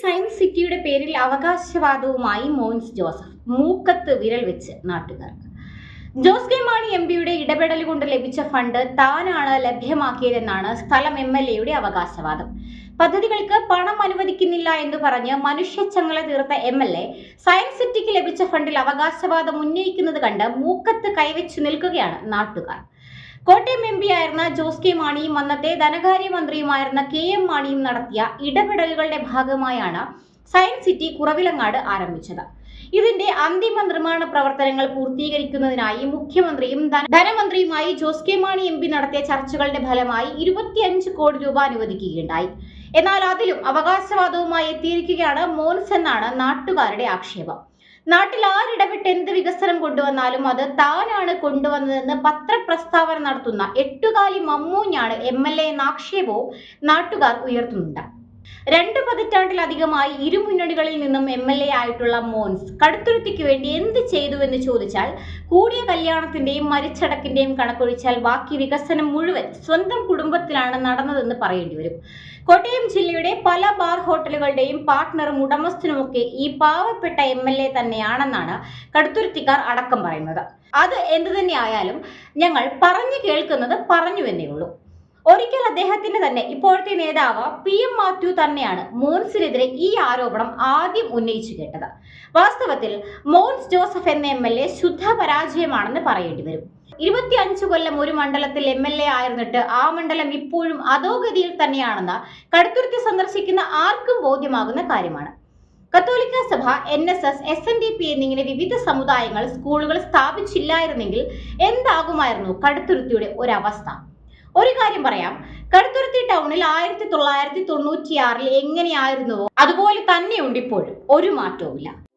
Science സിറ്റിയുടെ പേരിൽ അവകാശവാദവുമായി Mons Joseph മൂക്കത്ത് വിരൽ വെച്ച് നാട്ടുകാർക്ക്. ജോസ് കെ. മാണി എം പിയുടെ ഇടപെടൽ കൊണ്ട് ലഭിച്ച ഫണ്ട് താനാണ് ലഭ്യമാക്കിയതെന്നാണ് സ്ഥലം എം എൽ എയുടെ അവകാശവാദം. പദ്ധതികൾക്ക് പണം അനുവദിക്കുന്നില്ല എന്ന് പറഞ്ഞ് മനുഷ്യച്ചങ്ങല തീർത്ത എം എൽ എ സയൻസ് സിറ്റിക്ക് ലഭിച്ച ഫണ്ടിൽ അവകാശവാദം ഉന്നയിക്കുന്നത് കണ്ട് മൂക്കത്ത് കൈവച്ചു നിൽക്കുകയാണ് നാട്ടുകാർ. കോട്ടയം എം പി ആയിരുന്ന ജോസ് കെ മാണിയും അന്നത്തെ ധനകാര്യമന്ത്രിയുമായിരുന്ന കെ എം മാണിയും നടത്തിയ ഇടപെടലുകളുടെ ഭാഗമായാണ് സയൻസ് സിറ്റി കുറവിലങ്ങാട് ആരംഭിച്ചത്. ഇതിന്റെ അന്തിമ നിർമ്മാണ പ്രവർത്തനങ്ങൾ പൂർത്തീകരിക്കുന്നതിനായി മുഖ്യമന്ത്രിയും ധന- ധനമന്ത്രിയുമായി Jose K Mani M P നടത്തിയ ചർച്ചകളുടെ ഫലമായി ഇരുപത്തിയഞ്ച് കോടി രൂപ അനുവദിക്കുകയുണ്ടായി. എന്നാൽ അതിലും അവകാശവാദവുമായി എത്തിയിരിക്കുകയാണ് മോൻസ് എന്നാണ് നാട്ടുകാരുടെ ആക്ഷേപം. നാട്ടിൽ ആരിടപെട്ട് എന്ത് വികസനം കൊണ്ടുവന്നാലും അത് താനാണ് കൊണ്ടുവന്നതെന്ന് പത്രപ്രസ്താവന നടത്തുന്ന എട്ടുകാലി മമ്മൂഞ്ഞാണ് എം എൽ എ എന്ന ആക്ഷേപവും നാട്ടുകാർ ഉയർത്തുന്നുണ്ട്. രണ്ട് പതിറ്റാണ്ടിലധികമായി ഇരു മുന്നണികളിൽ നിന്നും എം എൽ എ ആയിട്ടുള്ള മോൻസ് കടുത്തുരുത്തിക്ക് വേണ്ടി എന്ത് ചെയ്തു എന്ന് ചോദിച്ചാൽ കൂടിയ കല്യാണത്തിന്റെയും മരിച്ചടക്കിന്റെയും കണക്കൊഴിച്ചാൽ ബാക്കി വികസനം മുഴുവൻ സ്വന്തം കുടുംബത്തിലാണ് നടന്നതെന്ന് പറയേണ്ടി വരും. കോട്ടയം ജില്ലയുടെ പല ബാർ ഹോട്ടലുകളുടെയും പാർട്ട്ണറും ഉടമസ്ഥനുമൊക്കെ ഈ പാവപ്പെട്ട എം എൽ എ തന്നെയാണെന്നാണ് കടുത്തുരുത്തിക്കാർ അടക്കം പറയുന്നത്. അത് എന്തു തന്നെയായാലും ഞങ്ങൾ പറഞ്ഞു കേൾക്കുന്നത് പറഞ്ഞു എന്നേ ഉള്ളൂ ഒരിക്കൽ അദ്ദേഹത്തിന്റെ തന്നെ ഇപ്പോഴത്തെ നേതാവ് പി എം മാത്യു തന്നെയാണ് മോൻസിനെതിരെ ഈ ആരോപണം ആദ്യം ഉന്നയിച്ചു കേട്ടത്. വാസ്തവത്തിൽ മോൻസ് ജോസഫ് എന്ന എം എൽ എ ശുദ്ധ പരാജയമാണെന്ന് പറയേണ്ടി വരും. ഇരുപത്തി അഞ്ചു കൊല്ലം ഒരു മണ്ഡലത്തിൽ എം എൽ എ ആയിരുന്നിട്ട് ആ മണ്ഡലം ഇപ്പോഴും അധോഗതിയിൽ തന്നെയാണെന്ന് കടുത്തുരുത്തി സന്ദർശിക്കുന്ന ആർക്കും ബോധ്യമാകുന്ന കാര്യമാണ്. കത്തോലിക്ക സഭ N S S S N D P എന്നിങ്ങനെ വിവിധ സമുദായങ്ങൾ സ്കൂളുകൾ സ്ഥാപിച്ചില്ലായിരുന്നെങ്കിൽ എന്താകുമായിരുന്നു കടുത്തുരുത്തിയുടെ ഒരവസ്ഥ? ഒരു കാര്യം പറയാം. കടുത്തുരുത്തി ടൗണിൽ ആയിരത്തി തൊള്ളായിരത്തി തൊണ്ണൂറ്റിയാറിൽ എങ്ങനെയായിരുന്നുവോ അതുപോലെ തന്നെയുണ്ട് ഇപ്പോഴും. ഒരു മാറ്റവുമില്ല.